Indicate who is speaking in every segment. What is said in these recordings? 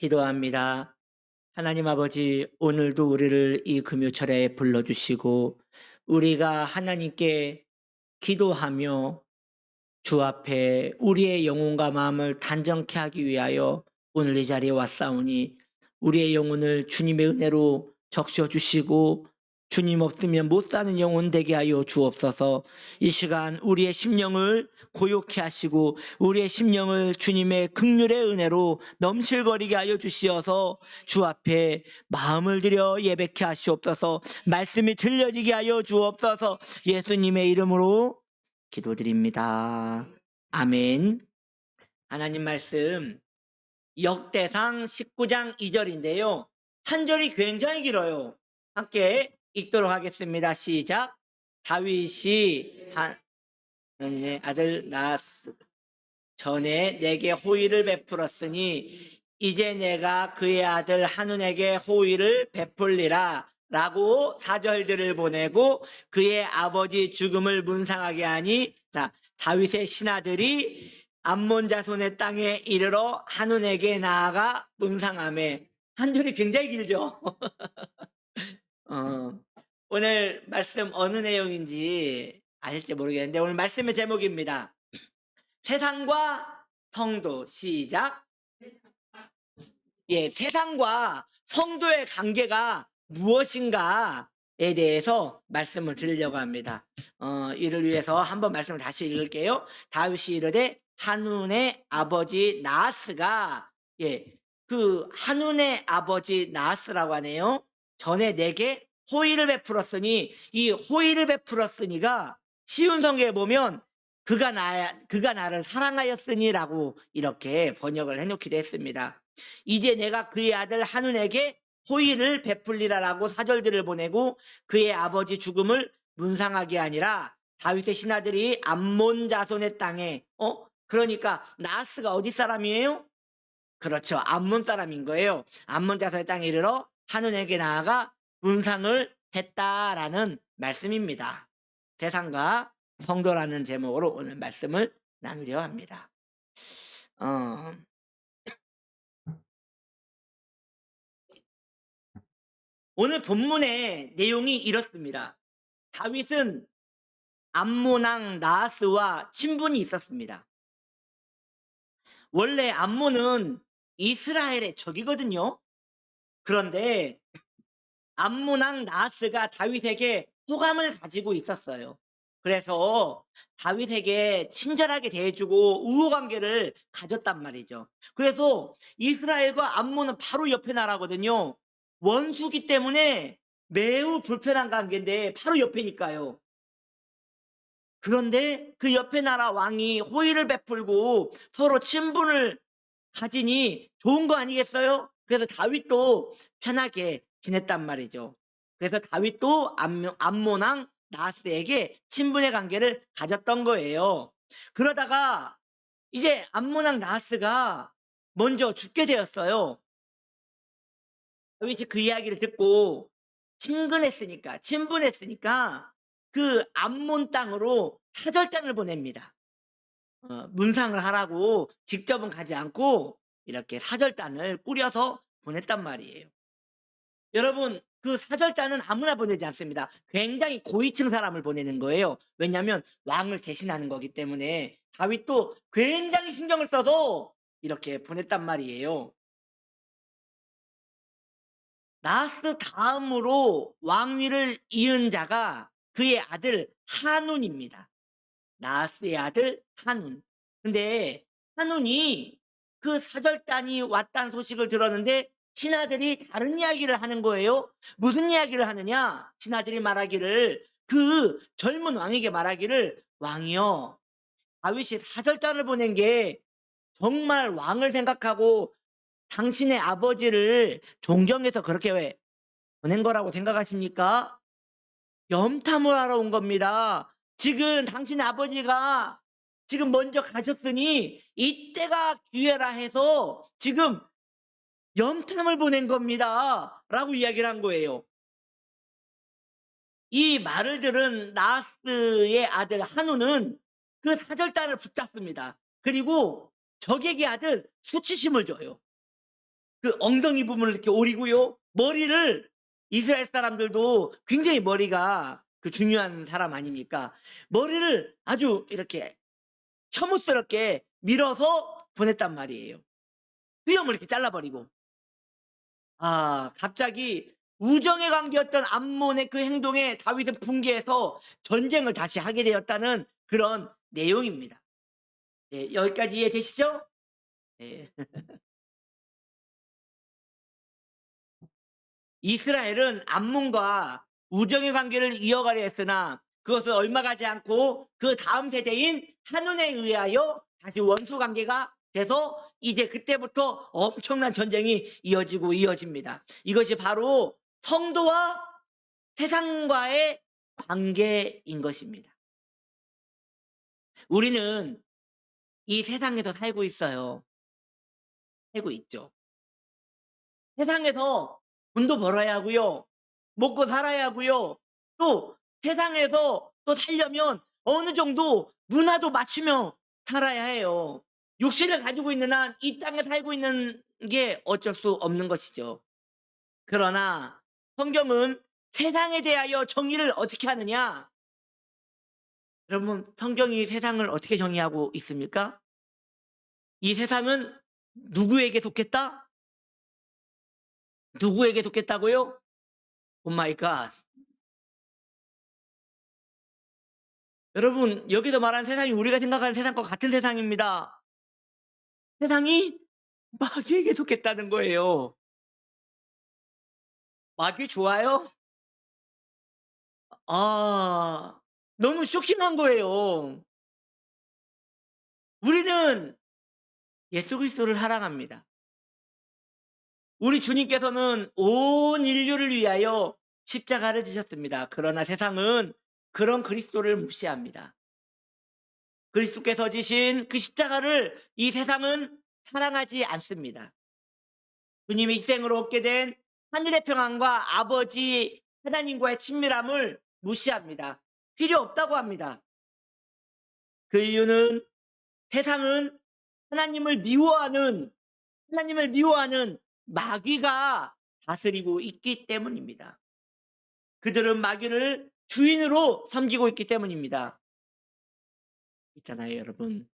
Speaker 1: 기도합니다. 하나님 아버지, 오늘도 우리를 이 금요철에 불러주시고, 우리가 하나님께 기도하며 주 앞에 우리의 영혼과 마음을 단정케 하기 위하여 오늘 이 자리에 왔사오니, 우리의 영혼을 주님의 은혜로 적셔 주시고, 주님 없으면 못 사는 영혼 되게 하여 주옵소서. 이 시간 우리의 심령을 고요케 하시고 우리의 심령을 주님의 극률의 은혜로 넘실거리게 하여 주시어서 주 앞에 마음을 들여 예배케 하시옵소서. 말씀이 들려지게 하여 주옵소서. 예수님의 이름으로 기도드립니다. 아멘. 하나님 말씀 역대상 19장 2절인데요. 한 절이 굉장히 길어요. 함께 읽도록 하겠습니다. 시작. 다윗이 하나님의 아들 나스 전에 내게 호의를 베풀었으니 이제 내가 그의 아들 한운에게 호의를 베풀리라 라고 사절들을 보내고 그의 아버지 죽음을 문상하게 하니 자, 다윗의 신하들이 암몬 자손의 땅에 이르러 한운에게 나아가 문상함에 한 줄이 굉장히 길죠. 어, 오늘 말씀 어느 내용인지 아실지 모르겠는데 오늘 말씀의 제목입니다. 세상과 성도 시작. 예, 세상과 성도의 관계가 무엇인가에 대해서 말씀을 드리려고 합니다. 어, 이를 위해서 한번 말씀을 다시 읽을게요. 다윗이 이르되 한운의 아버지 나하스가 예, 그 한운의 아버지 나하스라고 하네요. 전에 내게 호의를 베풀었으니 이 호의를 베풀었으니가 쉬운 성경에 보면 그가 나 그가 나를 사랑하였으니라고 이렇게 번역을 해놓기도 했습니다. 이제 내가 그의 아들 한운에게 호의를 베풀리라라고 사절들을 보내고 그의 아버지 죽음을 문상하게 아니라 다윗의 신하들이 암몬 자손의 땅에 어 그러니까 나스가 어디 사람이에요? 그렇죠 암몬 사람인 거예요. 암몬 자손의 땅에 이르러 한운에게 나아가 문상을 했다라는 말씀입니다. 세상과 성도라는 제목으로 오늘 말씀을 나누려 합니다. 어, 오늘 본문의 내용이 이렇습니다. 다윗은 암모낭 나하스와 친분이 있었습니다. 원래 암모는 이스라엘의 적이거든요. 그런데 암모낭 나하스가 다윗에게 호감을 가지고 있었어요. 그래서 다윗에게 친절하게 대해주고 우호 관계를 가졌단 말이죠. 그래서 이스라엘과 암모는 바로 옆에 나라거든요. 원수기 때문에 매우 불편한 관계인데 바로 옆에니까요. 그런데 그 옆에 나라 왕이 호의를 베풀고 서로 친분을 가지니 좋은 거 아니겠어요? 그래서 다윗도 편하게 지냈단 말이죠. 그래서 다윗도 암모- 암모낭 나스에게 친분의 관계를 가졌던 거예요. 그러다가 이제 암모낭 나스가 먼저 죽게 되었어요. 다윗이 그 이야기를 듣고 친근했으니까, 친분했으니까 그 암몬 땅으로 사절단을 보냅니다. 어, 문상을 하라고 직접은 가지 않고 이렇게 사절단을 꾸려서 보냈단 말이에요. 여러분, 그 사절단은 아무나 보내지 않습니다. 굉장히 고위층 사람을 보내는 거예요. 왜냐하면 왕을 대신하는 거기 때문에 다윗도 굉장히 신경을 써서 이렇게 보냈단 말이에요. 나스 다음으로 왕위를 이은 자가 그의 아들 한운입니다. 나스의 아들 한운. 근데 한운이 그 사절단이 왔다는 소식을 들었는데 신하들이 다른 이야기를 하는 거예요. 무슨 이야기를 하느냐? 신하들이 말하기를 그 젊은 왕에게 말하기를 왕이여 다윗이 사절단을 보낸 게 정말 왕을 생각하고 당신의 아버지를 존경해서 그렇게 왜 보낸 거라고 생각하십니까? 염탐을 하러 온 겁니다. 지금 당신 아버지가 지금 먼저 가셨으니 이때가 기회라 해서 지금 염탐을 보낸 겁니다. 라고 이야기를 한 거예요. 이 말을 들은 나스의 아들 한우는 그 사절단을 붙잡습니다. 그리고 적에게 아들 수치심을 줘요. 그 엉덩이 부분을 이렇게 오리고요. 머리를 이스라엘 사람들도 굉장히 머리가 그 중요한 사람 아닙니까? 머리를 아주 이렇게 혐오스럽게 밀어서 보냈단 말이에요. 수염을 이렇게 잘라버리고. 아, 갑자기 우정의 관계였던 암몬의 그 행동에 다윗은 분개해서 전쟁을 다시 하게 되었다는 그런 내용입니다. 예, 여기까지 이해되시죠? 예. 이스라엘은 암몬과 우정의 관계를 이어가려 했으나 그것을 얼마 가지 않고 그 다음 세대인 한운에 의하여 다시 원수 관계가 돼서 이제 그때부터 엄청난 전쟁이 이어지고 이어집니다. 이것이 바로 성도와 세상과의 관계인 것입니다. 우리는 이 세상에서 살고 있어요. 살고 있죠. 세상에서 돈도 벌어야 하고요. 먹고 살아야 하고요. 또 세상에서 또 살려면 어느 정도 문화도 맞추며 살아야 해요. 육신을 가지고 있는 한 이 땅에 살고 있는 게 어쩔 수 없는 것이죠. 그러나 성경은 세상에 대하여 정의를 어떻게 하느냐? 여러분, 성경이 세상을 어떻게 정의하고 있습니까? 이 세상은 누구에게 속했다? 누구에게 속했다고요? 오 마이 갓. 여러분, 여기서 말하는 세상이 우리가 생각하는 세상과 같은 세상입니다. 세상이 마귀에게 속했다는 거예요. 마귀 좋아요? 아, 너무 쇼킹한 거예요. 우리는 예수 그리스도를 사랑합니다. 우리 주님께서는 온 인류를 위하여 십자가를 지셨습니다. 그러나 세상은 그런 그리스도를 무시합니다. 그리스도께서 지신 그 십자가를 이 세상은 사랑하지 않습니다. 주님의 희생으로 얻게 된 하늘의 평안과 아버지 하나님과의 친밀함을 무시합니다. 필요 없다고 합니다. 그 이유는 세상은 하나님을 미워하는 하나님을 미워하는 마귀가 다스리고 있기 때문입니다. 그들은 마귀를 주인으로 섬기고 있기 때문입니다. 있잖아요, 여러분.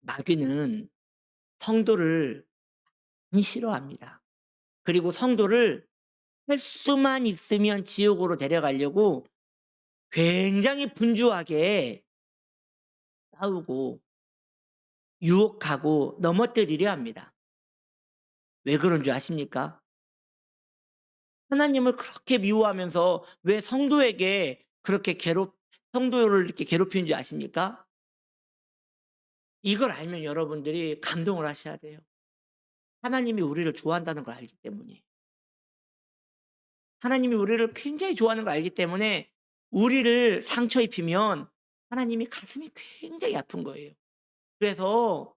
Speaker 1: 마귀는 성도를 많이 싫어합니다. 그리고 성도를 할 수만 있으면 지옥으로 데려가려고 굉장히 분주하게 싸우고 유혹하고 넘어뜨리려 합니다. 왜 그런 줄 아십니까? 하나님을 그렇게 미워하면서 왜 성도에게 그렇게 괴롭, 성도를 이렇게 괴롭히는 줄 아십니까? 이걸 알면 여러분들이 감동을 하셔야 돼요. 하나님이 우리를 좋아한다는 걸 알기 때문에. 하나님이 우리를 굉장히 좋아하는 걸 알기 때문에 우리를 상처 입히면 하나님이 가슴이 굉장히 아픈 거예요. 그래서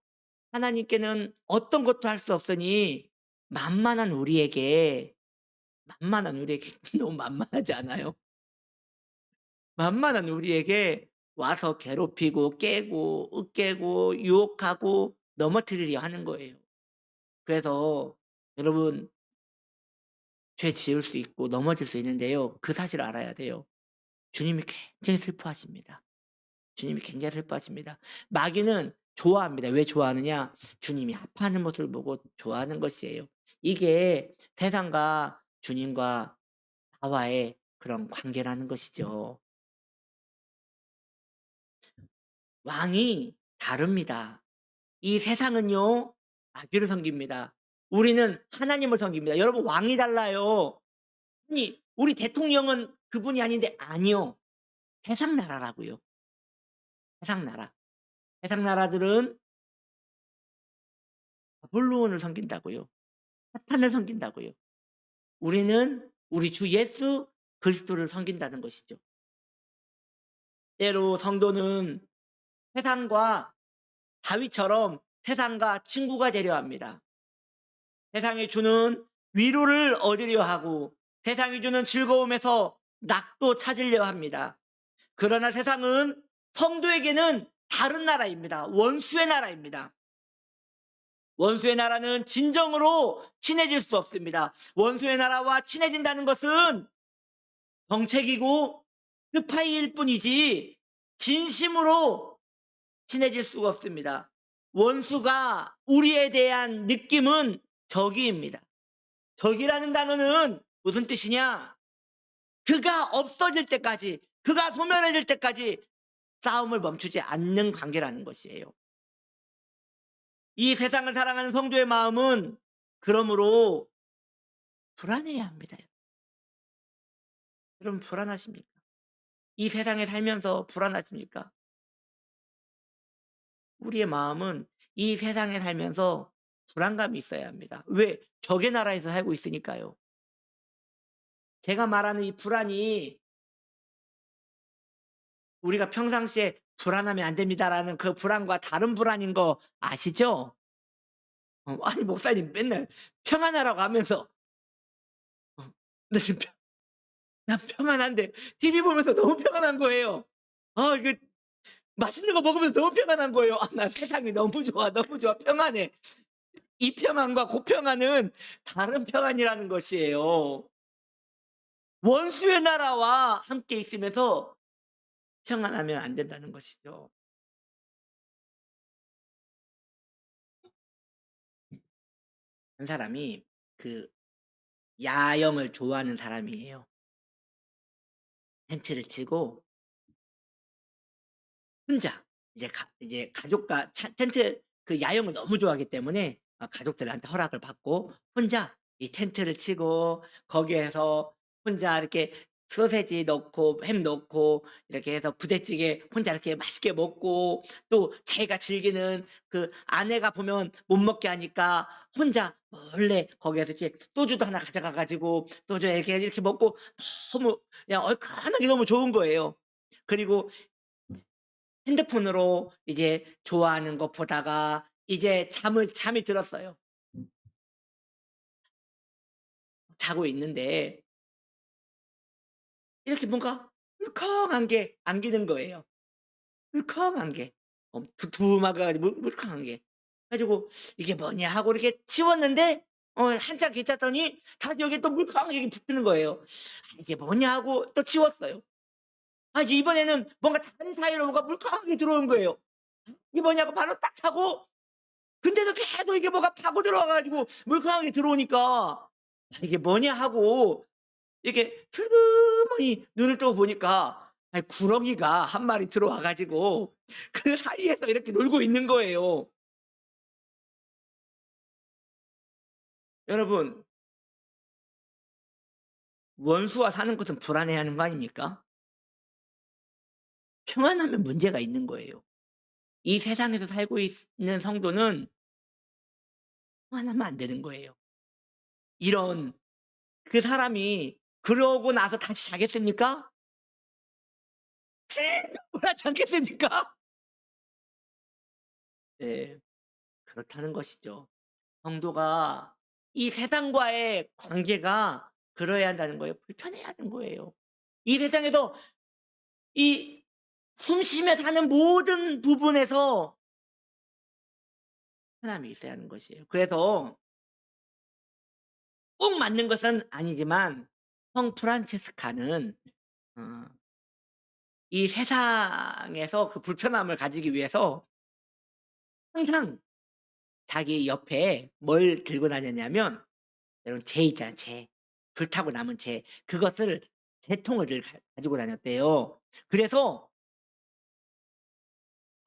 Speaker 1: 하나님께는 어떤 것도 할 수 없으니 만만한 우리에게 만만한 우리에게 너무 만만하지 않아요? 만만한 우리에게 와서 괴롭히고 깨고 으깨고 유혹하고 넘어뜨리려 하는 거예요. 그래서 여러분 죄 지을 수 있고 넘어질 수 있는데요. 그 사실을 알아야 돼요. 주님이 굉장히 슬퍼하십니다. 주님이 굉장히 슬퍼하십니다. 마귀는 좋아합니다. 왜 좋아하느냐? 주님이 아파하는 모습을 보고 좋아하는 것이에요. 이게 세상과 주님과 나와의 그런 관계라는 것이죠. 왕이 다릅니다. 이 세상은요, 마귀를 섬깁니다. 우리는 하나님을 섬깁니다. 여러분, 왕이 달라요. 아니, 우리 대통령은 그분이 아닌데, 아니요. 세상 나라라고요. 세상 나라. 세상 나라들은 아볼로온을 섬긴다고요. 사탄을 섬긴다고요. 우리는 우리 주 예수 그리스도를 섬긴다는 것이죠. 때로 성도는 세상과 다윗처럼 세상과 친구가 되려 합니다. 세상이 주는 위로를 얻으려 하고 세상이 주는 즐거움에서 낙도 찾으려 합니다. 그러나 세상은 성도에게는 다른 나라입니다. 원수의 나라입니다. 원수의 나라는 진정으로 친해질 수 없습니다. 원수의 나라와 친해진다는 것은 정책이고 스파이일 뿐이지 진심으로 친해질 수가 없습니다. 원수가 우리에 대한 느낌은 적이입니다. 적이라는 단어는 무슨 뜻이냐? 그가 없어질 때까지, 그가 소멸해질 때까지 싸움을 멈추지 않는 관계라는 것이에요. 이 세상을 사랑하는 성도의 마음은 그러므로 불안해야 합니다. 여러분 불안하십니까? 이 세상에 살면서 불안하십니까? 우리의 마음은 이 세상에 살면서 불안감이 있어야 합니다. 왜? 적의 나라에서 살고 있으니까요. 제가 말하는 이 불안이 우리가 평상시에 불안하면 안 됩니다라는 그 불안과 다른 불안인 거 아시죠? 어, 아니 목사님 맨날 평안하라고 하면서 어, 나 지금 평, 난 평안한데 TV 보면서 너무 평안한 거예요. 아 이거 맛있는 거 먹으면서 너무 평안한 거예요. 아, 나 세상이 너무 좋아, 너무 좋아, 평안해. 이 평안과 그 평안은 다른 평안이라는 것이에요. 원수의 나라와 함께 있으면서 평안하면 안 된다는 것이죠. 한 사람이 그 야영을 좋아하는 사람이에요. 텐트를 치고 혼자 이제 가, 이제 가족과 차- 텐트 그 야영을 너무 좋아하기 때문에 아, 가족들한테 허락을 받고 혼자 이 텐트를 치고 거기에서 혼자 이렇게 소세지 넣고 햄 넣고 이렇게 해서 부대찌개 혼자 이렇게 맛있게 먹고 또 자기가 즐기는 그 아내가 보면 못 먹게 하니까 혼자 몰래 거기에서 이제 소주도 하나 가져가 가지고 소주 이렇게 이렇게 먹고 너무 그냥 얼큰하게 너무 좋은 거예요. 그리고 핸드폰으로 이제 좋아하는 거 보다가 이제 잠을 잠이 들었어요. 자고 있는데 이렇게 뭔가 물컹한 게 안기는 거예요. 물컹한 게. 어 두툼하게 물컹한 게. 가지고 '이게 뭐냐.' 하고 이렇게 치웠는데 어 한참 괜찮더니 다시 여기에 또 물컹하게 붙는 거예요. '아 이게 뭐냐.' 하고 또 치웠어요. 아 이제 이번에는 뭔가 다른 사이로 뭔가 물컹하게 들어온 거예요. '이게 뭐냐.'고 바로 딱 차고 근데도 계속 이게 뭐가 파고 들어와 가지고 물컹하게 들어오니까 '아 이게 뭐냐.' 하고 이렇게 슬그머니 눈을 뜨고 보니까 아이 구렁이가 한 마리 들어와 가지고 그 사이에서 이렇게 놀고 있는 거예요. 여러분 원수와 사는 것은 불안해하는 거 아닙니까? 평안하면 문제가 있는 거예요. 이 세상에서 살고 있는 성도는 평안하면 안 되는 거예요. 이런 그 사람이 그러고 나서 다시 자겠습니까? 원하지 않겠습니까? 네. 그렇다는 것이죠. 성도가 이 세상과의 관계가 그러해야 한다는 거예요. 불편해야 하는 거예요. 이 세상에서 이 숨쉬며 사는 모든 부분에서 편함이 있어야 하는 것이에요. 그래서 꼭 맞는 것은 아니지만 성 프란체스카는 어 이 세상에서 그 불편함을 가지기 위해서 항상 자기 옆에 뭘 들고 다녔냐면 여러분 재 있잖아요, 재. 불타고 남은 재. 그것을 재통을 가지고 다녔대요. 그래서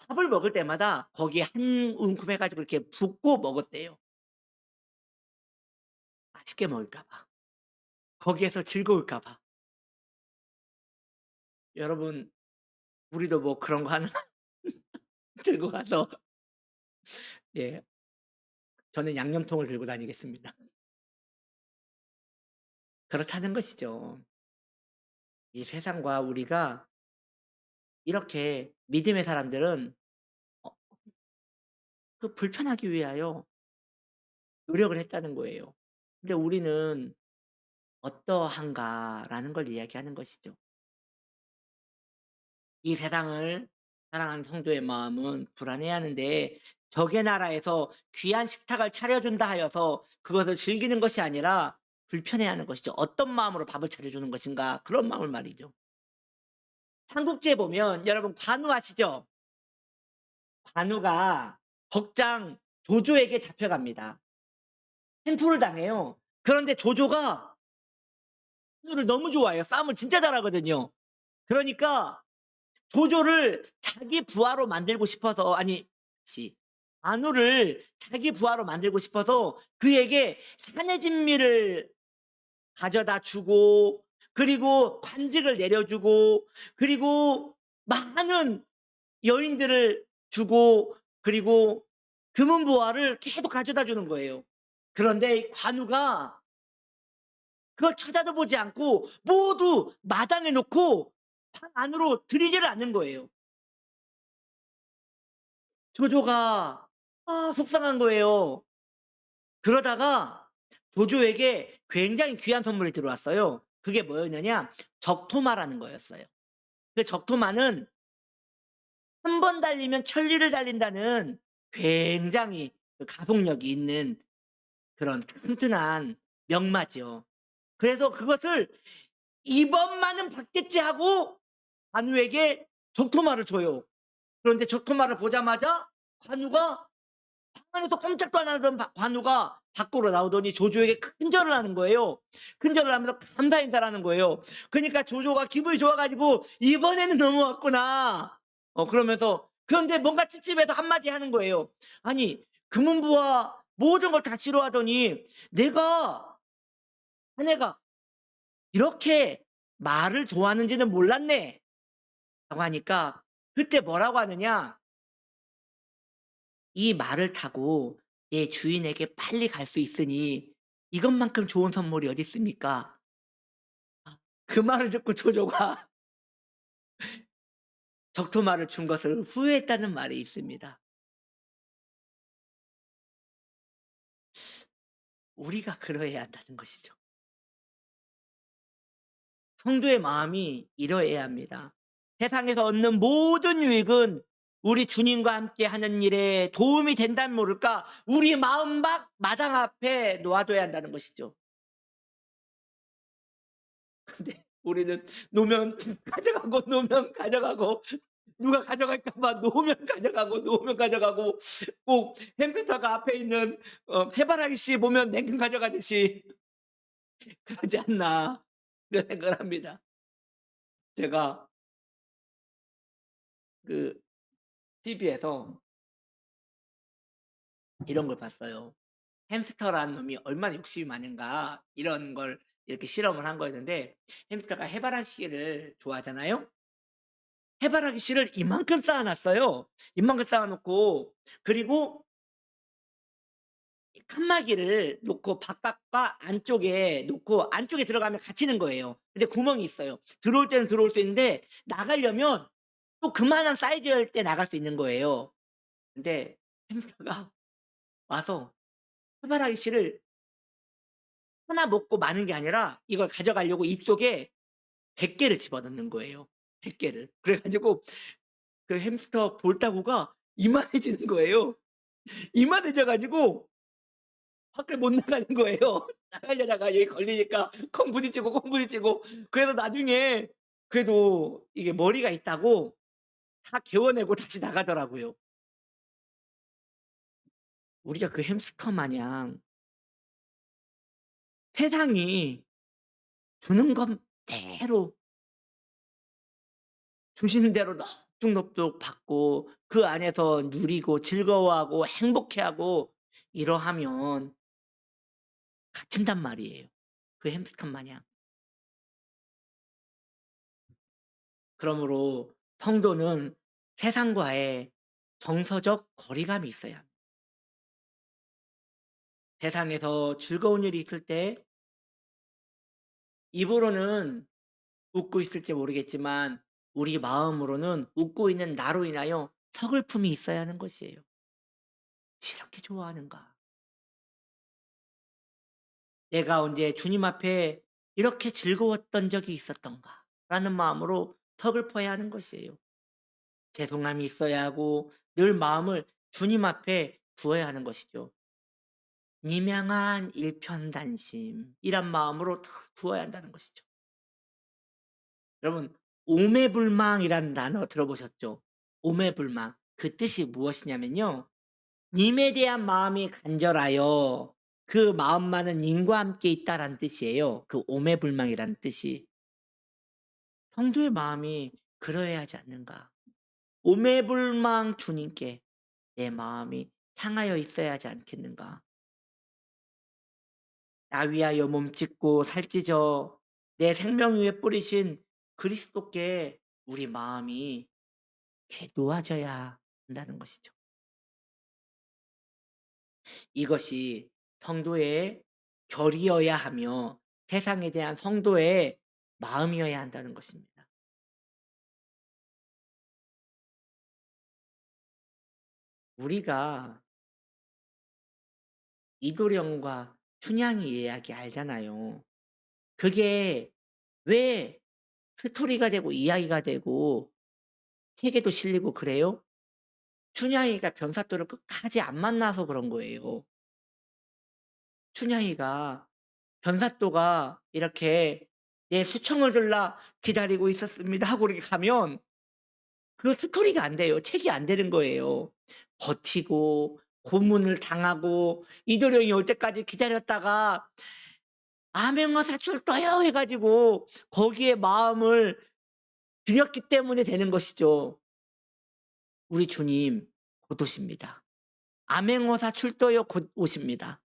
Speaker 1: 밥을 먹을 때마다 거기에 한 움큼 해 가지고 이렇게 붓고 먹었대요. 맛있게 먹을까 봐. 거기에서 즐거울까 봐. 여러분 우리도 뭐 그런 거 하나 들고 가서 예. 저는 양념통을 들고 다니겠습니다. 그렇다는 것이죠. 이 세상과 우리가 이렇게 믿음의 사람들은 어 그 불편하기 위하여 노력을 했다는 거예요. 근데 우리는 어떠한가라는 걸 이야기하는 것이죠. 이 세상을 사랑하는 성도의 마음은 불안해야 하는데 적의 나라에서 귀한 식탁을 차려준다 하여서 그것을 즐기는 것이 아니라 불편해하는 것이죠. 어떤 마음으로 밥을 차려주는 것인가 그런 마음을 말이죠. 삼국지에 보면 여러분 관우 아시죠? 관우가 덕장 조조에게 잡혀갑니다. 횡포를 당해요. 그런데 조조가 관우를 너무 좋아해요. 싸움을 진짜 잘하거든요. 그러니까 조조를 자기 부하로 만들고 싶어서 아니 시 관우를 자기 부하로 만들고 싶어서 그에게 산의 진미를 가져다 주고 그리고 관직을 내려주고 그리고 많은 여인들을 주고 그리고 금은 보화를 계속 가져다 주는 거예요. 그런데 이 관우가 그걸 쳐다도 보지 않고 모두 마당에 놓고 방 안으로 들이지를 않는 거예요. 조조가 아 속상한 거예요. 그러다가 조조에게 굉장히 귀한 선물이 들어왔어요. 그게 뭐였느냐? 적토마라는 거였어요. 그 적토마는 한 번 달리면 천리를 달린다는 굉장히 그 가속력이 있는 그런 튼튼한 명마죠. 그래서 그것을 이번만은 받겠지 하고 관우에게 적토마를 줘요. 그런데 적토마를 보자마자 관우가 방 안에서 꼼짝도 안 하던 바- 관우가 밖으로 나오더니 조조에게 큰절을 하는 거예요. 큰절을 하면서 감사 인사를 하는 거예요. 그러니까 조조가 기분이 좋아가지고 이번에는 넘어왔구나. 어 그러면서 그런데 뭔가 찝찝해서 한마디 하는 거예요. 아니 금은부와 모든 걸 다 싫어하더니 내가 아내가 이렇게 말을 좋아하는지는 몰랐네. 라고 하니까 그때 뭐라고 하느냐? 이 말을 타고 내 주인에게 빨리 갈 수 있으니 이것만큼 좋은 선물이 어디 있습니까? 아, 그 말을 듣고 조조가 적토마를 준 것을 후회했다는 말이 있습니다. 우리가 그러해야 한다는 것이죠. 성도의 마음이 이러해야 합니다. 세상에서 얻는 모든 유익은 우리 주님과 함께 하는 일에 도움이 된다면 모를까 우리 마음 밖 마당 앞에 놓아둬야 한다는 것이죠. 근데 우리는 놓으면 가져가고 놓으면 가져가고 누가 가져갈까봐 놓으면 가져가고 놓으면 가져가고 꼭 햄스터가 앞에 있는 어, 해바라기 씨 보면 냉큼 가져가듯이 그러지 않나 이런 생각을 합니다. 제가 그 TV에서 이런 걸 봤어요. 햄스터라는 놈이 얼마나 욕심이 많은가 이런 걸 이렇게 실험을 한 거였는데 햄스터가 해바라기 씨를 좋아하잖아요. 해바라기 씨를 이만큼 쌓아놨어요. 이만큼 쌓아놓고 그리고 이 칸막이를 놓고 바깥과 안쪽에 놓고 안쪽에 들어가면 갇히는 거예요. 근데 구멍이 있어요. 들어올 때는 들어올 수 있는데 나가려면 또 그만한 사이즈일 때 나갈 수 있는 거예요. 근데 햄스터가 와서 해바라기 씨를 하나 먹고 마는 게 아니라 이걸 가져가려고 입속에 100개를 집어넣는 거예요. 100개를. 그래가지고 그 햄스터 볼따구가 이만해지는 거예요. 이만해져가지고 밖을 못 나가는 거예요. 나가려다가 여기 걸리니까 콩 부딪히고 콩 부딪히고 그래서 나중에 그래도 이게 머리가 있다고 다 개워내고 다시 나가더라고요. 우리가 그 햄스터 마냥 세상이 주는 것 대로 주시는 대로 넙죽넙죽 받고 그 안에서 누리고 즐거워하고 행복해하고 이러하면 갇힌단 말이에요. 그 햄스터 마냥. 그러므로 성도는 세상과의 정서적 거리감이 있어야 합니다. 세상에서 즐거운 일이 있을 때 입으로는 웃고 있을지 모르겠지만 우리 마음으로는 웃고 있는 나로 인하여 서글픔이 있어야 하는 것이에요. 이렇게 좋아하는가? 내가 언제 주님 앞에 이렇게 즐거웠던 적이 있었던가? 라는 마음으로 서글퍼야 하는 것이에요. 죄송함이 있어야 하고 늘 마음을 주님 앞에 두어야 하는 것이죠. 님양한 일편단심 이란 마음으로 다 두어야 한다는 것이죠. 여러분 오매불망이라는 단어 들어보셨죠? 오매불망 그 뜻이 무엇이냐면요. 님에 대한 마음이 간절하여 그 마음만은 님과 함께 있다라는 뜻이에요. 그 오매불망이라는 뜻이. 성도의 마음이 그러해야 하지 않는가? 오매불망 주님께 내 마음이 향하여 있어야 하지 않겠는가? 나 위하여 몸짓고 살찌져 내 생명 위에 뿌리신 그리스도께 우리 마음이 놓아져야 한다는 것이죠. 이것이 성도의 결이어야 하며 세상에 대한 성도의 마음이어야 한다는 것입니다. 우리가 이도령과 춘향이 이야기 알잖아요. 그게 왜 스토리가 되고 이야기가 되고 책에도 실리고 그래요? 춘향이가 변사또를 끝까지 안 만나서 그런 거예요. 춘향이가 변사또가 이렇게 " 내 수청을 들라 기다리고 있었습니다." 하고 이렇게 가면 그 스토리가 안 돼요. 책이 안 되는 거예요. 버티고 고문을 당하고 이도령이 올 때까지 기다렸다가 "암행어사 출도요." 해 가지고 거기에 마음을 들였기 때문에 되는 것이죠. 우리 주님 곧 오십니다. 암행어사 출도요 곧 오십니다.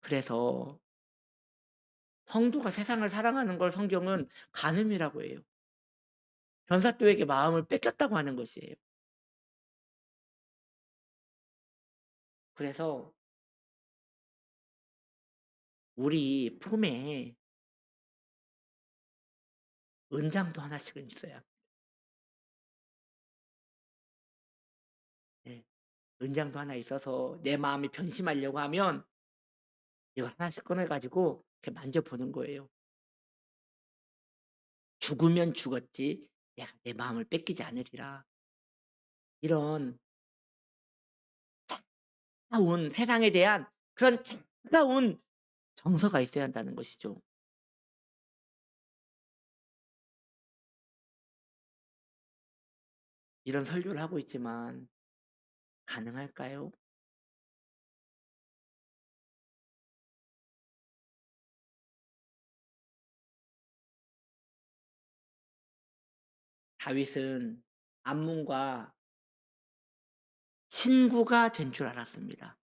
Speaker 1: 그래서 성도가 세상을 사랑하는 걸 성경은 간음이라고 해요. 변사또에게 마음을 뺏겼다고 하는 것이에요. 그래서 우리 품에 은장도 하나씩은 있어야 합니다. 네. 은장도 하나 있어서 내 마음이 변심하려고 하면 이거 하나씩 꺼내 가지고 이렇게 만져보는 거예요. 죽으면 죽었지 내가 내 마음을 뺏기지 않으리라. 이런 차가운 세상에 대한 그런 차가운 정서가 있어야 한다는 것이죠. 이런 설교를 하고 있지만 가능할까요? 다윗은 암몬과 친구가 된 줄 알았습니다.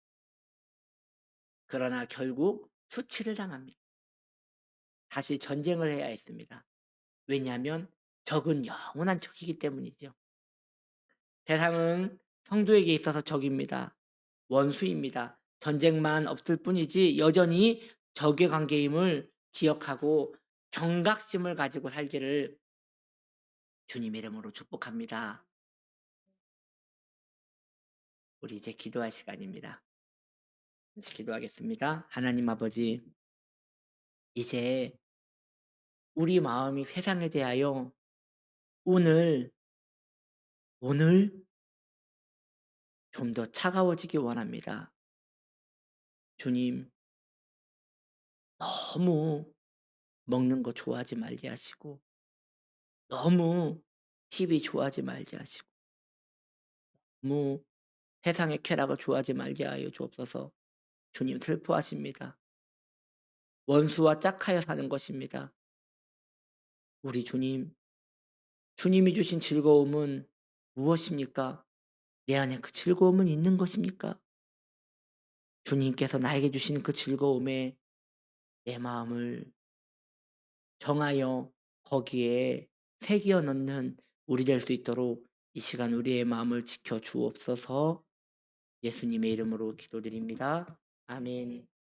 Speaker 1: 그러나 결국 수치를 당합니다. 다시 전쟁을 해야 했습니다. 왜냐하면 적은 영원한 적이기 때문이죠. 세상은 성도에게 있어서 적입니다. 원수입니다. 전쟁만 없을 뿐이지 여전히 적의 관계임을 기억하고 경각심을 가지고 살기를 주님의 이름으로 축복합니다. 우리 이제 기도할 시간입니다. 같이 기도하겠습니다. 하나님 아버지, 이제 우리 마음이 세상에 대하여 오늘, 오늘 좀 더 차가워지기 원합니다. 주님, 너무 먹는 거 좋아하지 말게 하시고, 너무 TV 좋아하지 말게 하시고, 너무 세상의 쾌락을 좋아하지 말게 하여 주옵소서. 주님 슬퍼하십니다. 원수와 짝하여 사는 것입니다. 우리 주님, 주님이 주신 즐거움은 무엇입니까? 내 안에 그 즐거움은 있는 것입니까? 주님께서 나에게 주신 그 즐거움에 내 마음을 정하여 거기에 새겨 넣는 우리 될 수 있도록 이 시간 우리의 마음을 지켜 주옵소서 예수님의 이름으로 기도드립니다. 아멘.